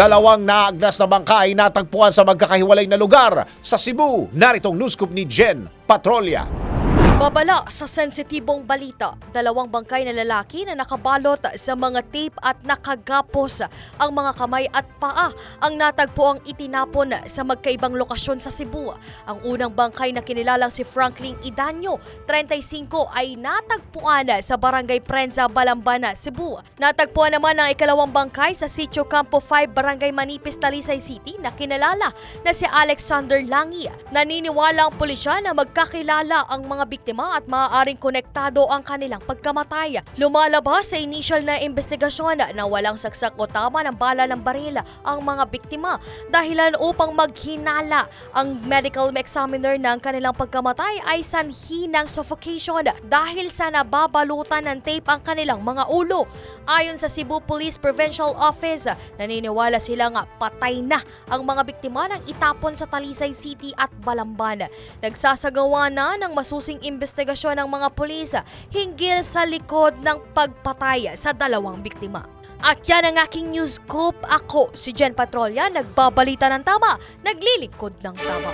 Dalawang naagnas na bangkay natagpuan sa magkakahiwalay na lugar sa Cebu. Naritong news scoop ni Jen Patrolya. Babala sa sensitibong balita, dalawang bangkay na lalaki na nakabalot sa mga tape at nakagapos ang mga kamay at paa ang natagpo ang itinapon sa magkaibang lokasyon sa Cebu. Ang unang bangkay na kinilalang si Franklin Idanyo, 35, ay natagpuan sa Barangay Prensa, Balambana, Cebu. Natagpuan naman ang ikalawang bangkay sa Sitio Campo 5, Barangay Manipis, Talisay City na kinalala na si Alexander Langi. Naniniwala ang pulisya na magkakilala ang mga biktima at maaaring konektado ang kanilang pagkamatay. Lumalabas sa initial na investigasyon na walang saksak o tama ng bala ng baril ang mga biktima dahilan upang maghinala ang medical examiner ng kanilang pagkamatay ay sanhi ng suffocation dahil sa nababalutan ng tape ang kanilang mga ulo. Ayon sa Cebu Police Provincial Office, naniniwala sila nga patay na ang mga biktima ng itapon sa Talisay City at Balamban. Nagsasagawa na ng masusing investigasyon ng mga pulis hinggil sa likod ng pagpatay sa dalawang biktima. At yan ang aking news scoop. Ako, si Jen Patrolya, nagbabalita ng tama, naglilingkod ng tama.